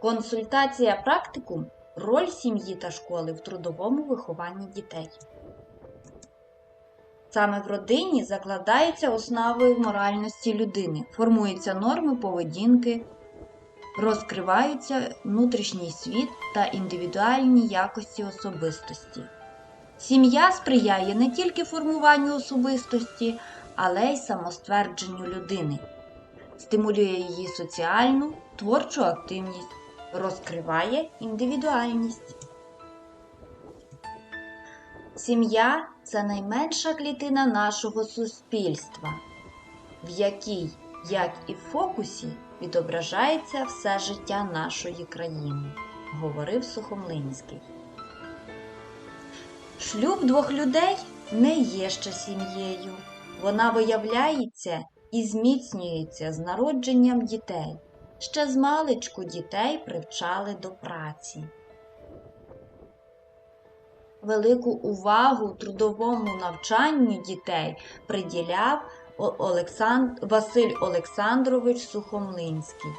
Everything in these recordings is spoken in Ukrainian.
Консультація практикум роль сім'ї та школи в трудовому вихованні дітей. Саме в родині закладаються основи моральності людини, формуються норми поведінки, розкриваються внутрішній світ та індивідуальні якості особистості. Сім'я сприяє не тільки формуванню особистості, але й самоствердженню людини, стимулює її соціальну, творчу активність, розкриває індивідуальність. Сім'я це найменша клітина нашого суспільства, в якій, як і в фокусі, відображається все життя нашої країни, говорив Сухомлинський. Шлюб двох людей не є ще сім'єю. Вона виявляється і зміцнюється з народженням дітей. Ще з маличку дітей привчали до праці. Велику увагу трудовому навчанню дітей приділяв Олександр... Василь Олександрович Сухомлинський.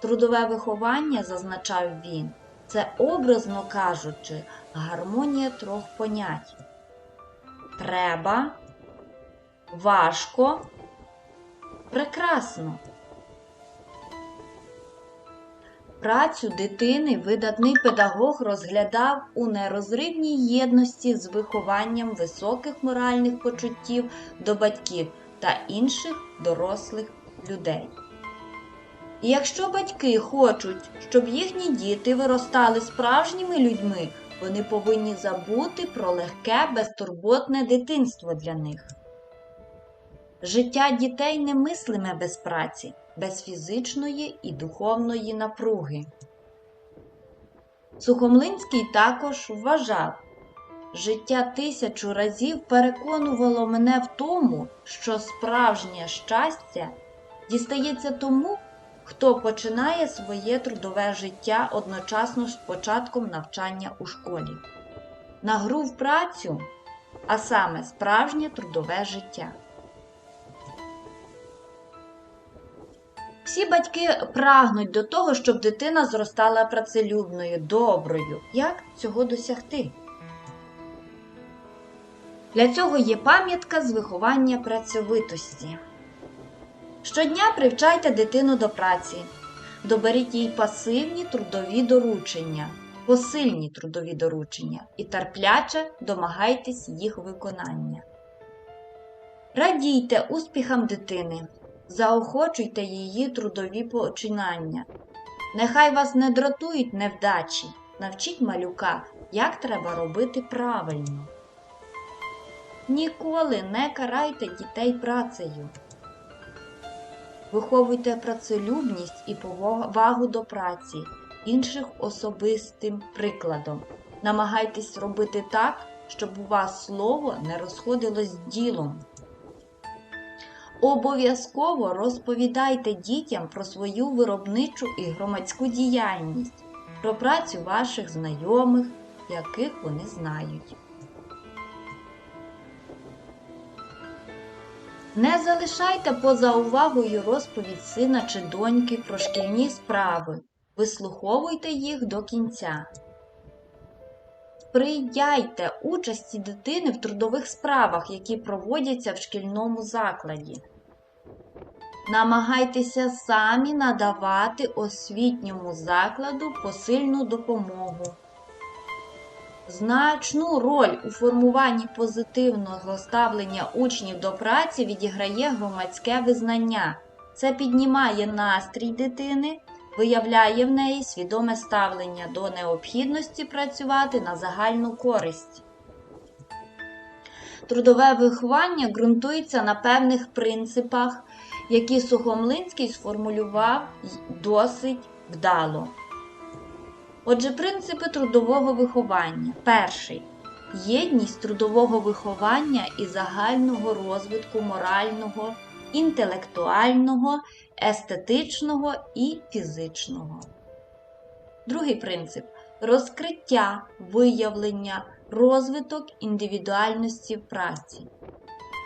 Трудове виховання, зазначав він, це, образно кажучи, гармонія трьох понять. Треба, важко, прекрасно. Працю дитини видатний педагог розглядав у нерозривній єдності з вихованням високих моральних почуттів до батьків та інших дорослих людей. І якщо батьки хочуть, щоб їхні діти виростали справжніми людьми, вони повинні забути про легке, безтурботне дитинство для них. Життя дітей немислиме без праці, без фізичної і духовної напруги. Сухомлинський також вважав, життя тисячу разів переконувало мене в тому, що справжнє щастя дістається тому, хто починає своє трудове життя одночасно з початком навчання у школі, на гру в працю, а саме справжнє трудове життя. Всі батьки прагнуть до того, щоб дитина зростала працелюбною, доброю. Як цього досягти? Для цього є пам'ятка з виховання працьовитості. Щодня привчайте дитину до праці, доберіть їй пасивні трудові доручення, посильні трудові доручення і терпляче домагайтесь їх виконання. Радійте успіхам дитини, заохочуйте її трудові починання. Нехай вас не дратують невдачі, навчіть малюка, як треба робити правильно. Ніколи не карайте дітей працею. Виховуйте працелюбність і повагу до праці, інших особистим прикладом. Намагайтесь робити так, щоб у вас слово не розходилось ділом. Обов'язково розповідайте дітям про свою виробничу і громадську діяльність, про працю ваших знайомих, яких вони знають. Не залишайте поза увагою розповідь сина чи доньки про шкільні справи, вислуховуйте їх до кінця. Сприяйте участі дитини в трудових справах, які проводяться в шкільному закладі. Намагайтеся самі надавати освітньому закладу посильну допомогу. Значну роль у формуванні позитивного ставлення учнів до праці відіграє громадське визнання. Це піднімає настрій дитини, виявляє в неї свідоме ставлення до необхідності працювати на загальну користь. Трудове виховання ґрунтується на певних принципах, які Сухомлинський сформулював досить вдало. Отже, принципи трудового виховання. Перший єдність трудового виховання і загального розвитку морального, інтелектуального, естетичного і фізичного. Другий принцип розкриття, виявлення, розвиток індивідуальності в праці.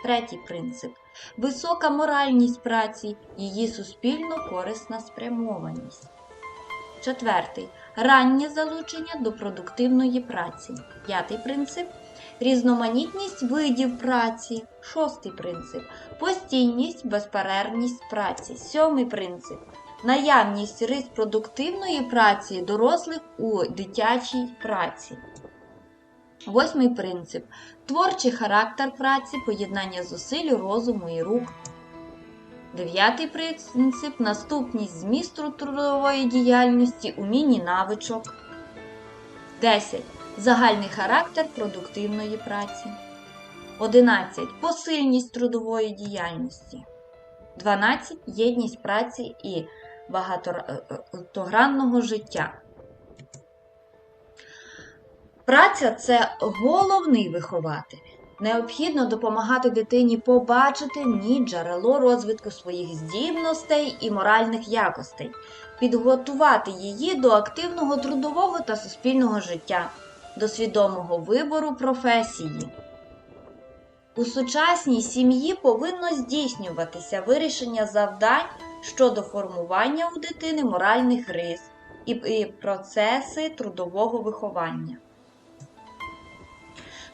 Третій принцип висока моральність праці, її суспільно корисна спрямованість. Четвертий раннє залучення до продуктивної праці. П'ятий принцип різноманітність видів праці. Шостий принцип постійність, безперервність праці. Сьомий принцип наявність рис продуктивної праці дорослих у дитячій праці. Восьмий принцип творчий характер праці, поєднання зусиль, розуму і рук. Дев'ятий принцип наступність змісту трудової діяльності, умінь і навичок. 10. Загальний характер продуктивної праці. 11. Посильність трудової діяльності. 12. Єдність праці і багатогранного життя. Праця це головний вихователь. Необхідно допомагати дитині побачити в ній джерело розвитку своїх здібностей і моральних якостей, підготувати її до активного трудового та суспільного життя, до свідомого вибору професії. У сучасній сім'ї повинно здійснюватися вирішення завдань щодо формування у дитини моральних рис і процеси трудового виховання.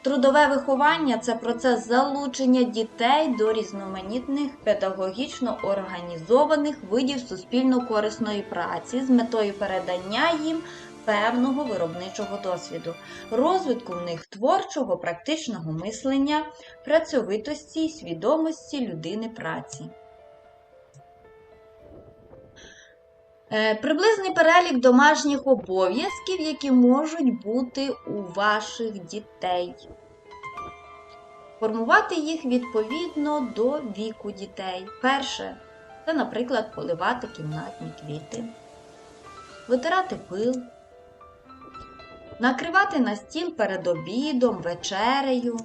Трудове виховання це процес залучення дітей до різноманітних педагогічно організованих видів суспільно-корисної праці з метою передання їм певного виробничого досвіду, розвитку в них творчого практичного мислення, працьовитості й свідомості людини праці. Приблизний перелік домашніх обов'язків, які можуть бути у ваших дітей. Формувати їх відповідно до віку дітей. Перше це, наприклад, поливати кімнатні квіти, витирати пил, накривати на стіл перед обідом, вечерею,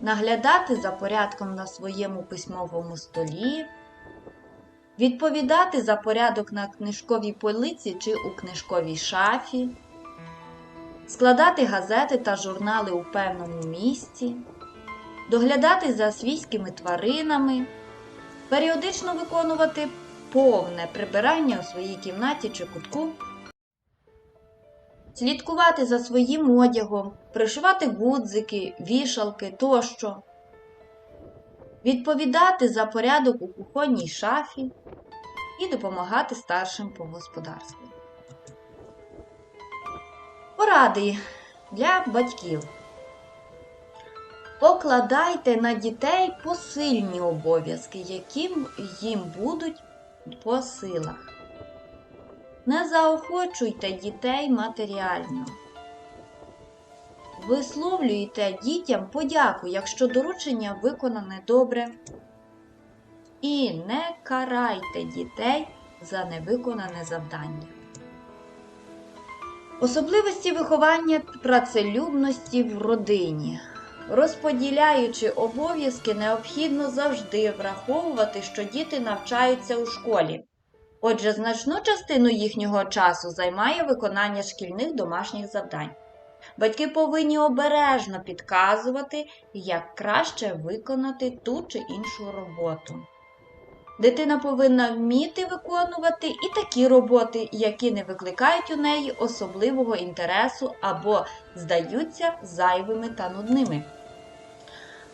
наглядати за порядком на своєму письмовому столі. Відповідати за порядок на книжковій полиці чи у книжковій шафі, складати газети та журнали у певному місці, доглядати за свійськими тваринами, періодично виконувати повне прибирання у своїй кімнаті чи кутку, слідкувати за своїм одягом, пришивати гудзики, вішалки тощо відповідати за порядок у кухонній шафі і допомагати старшим по господарству. Поради для батьків. Покладайте на дітей посильні обов'язки, які їм будуть по силах. Не заохочуйте дітей матеріально. Висловлюйте дітям подяку, якщо доручення виконане добре. І не карайте дітей за невиконане завдання. Особливості виховання працелюбності в родині. Розподіляючи обов'язки, необхідно завжди враховувати, що діти навчаються у школі. Отже, значну частину їхнього часу займає виконання шкільних домашніх завдань. Батьки повинні обережно підказувати, як краще виконати ту чи іншу роботу. Дитина повинна вміти виконувати і такі роботи, які не викликають у неї особливого інтересу або здаються зайвими та нудними.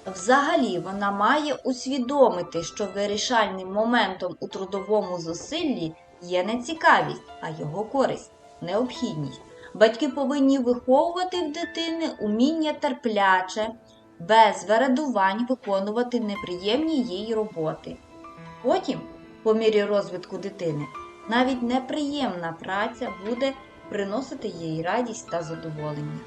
Взагалі, вона має усвідомити, що вирішальним моментом у трудовому зусиллі є не цікавість, а його користь, необхідність. Батьки повинні виховувати в дитини уміння терпляче, без вередувань виконувати неприємні їй роботи. Потім, по мірі розвитку дитини, навіть неприємна праця буде приносити їй радість та задоволення.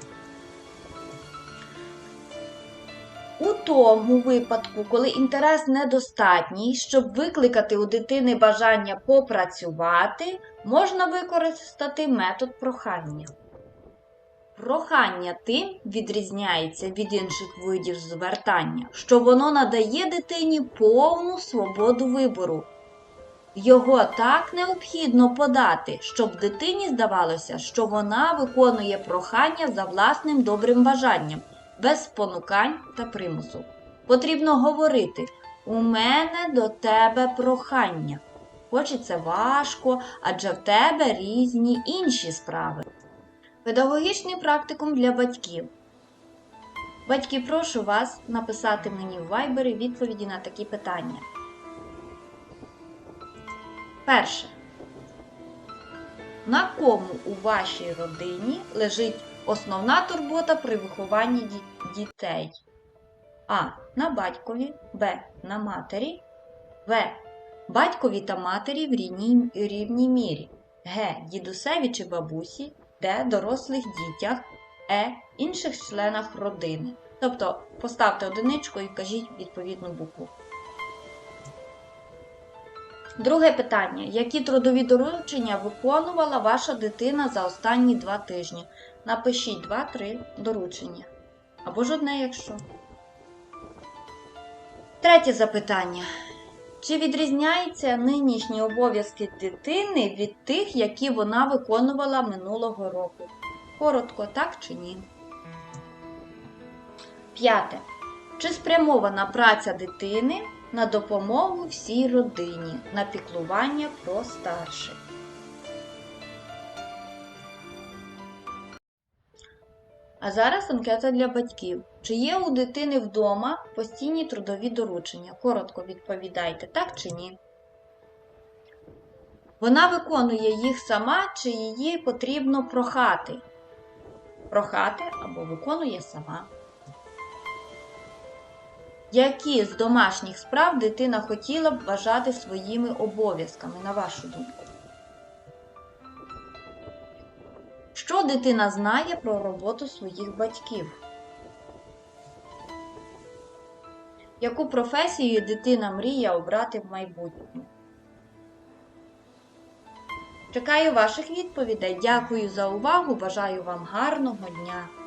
Тому випадку, коли інтерес недостатній, щоб викликати у дитини бажання попрацювати, можна використати метод прохання. Прохання тим відрізняється від інших видів звертання, що воно надає дитині повну свободу вибору. Його так необхідно подати, щоб дитині здавалося, що вона виконує прохання за власним добрим бажанням, без спонукань та примусу. Потрібно говорити: У мене до тебе прохання. хоч і це важко, адже в тебе різні інші справи. Педагогічний практикум для батьків. Батьки, прошу вас написати мені в вайбері відповіді на такі питання. Перше. На кому у вашій родині лежить основна турбота при вихованні ді- дітей? А. На батькові, Б. На матері, В. Батькові та матері в рівній, рівній мірі, Г. Дідусеві чи бабусі, Д. Дорослих дітях, Е. Інших членах родини. Тобто поставте одиничку і кажіть відповідну букву. Друге питання. Які трудові доручення виконувала ваша дитина за останні два тижні? Напишіть 2-3 доручення. Або ж одне, якщо. Третє запитання. Чи відрізняються нинішні обов'язки дитини від тих, які вона виконувала минулого року? Коротко, так чи ні? П'яте. Чи спрямована праця дитини на допомогу всій родині, на піклування про старших? А зараз анкета для батьків. Чи є у дитини вдома постійні трудові доручення? Коротко відповідайте, так чи ні? Вона виконує їх сама, чи її потрібно прохати? Прохати або виконує сама. Які з домашніх справ дитина хотіла б вважати своїми обов'язками, на вашу думку? Дитина знає про роботу своїх батьків? Яку професію дитина мріє обрати в майбутньому? Чекаю ваших відповідей. Дякую за увагу. Бажаю вам гарного дня!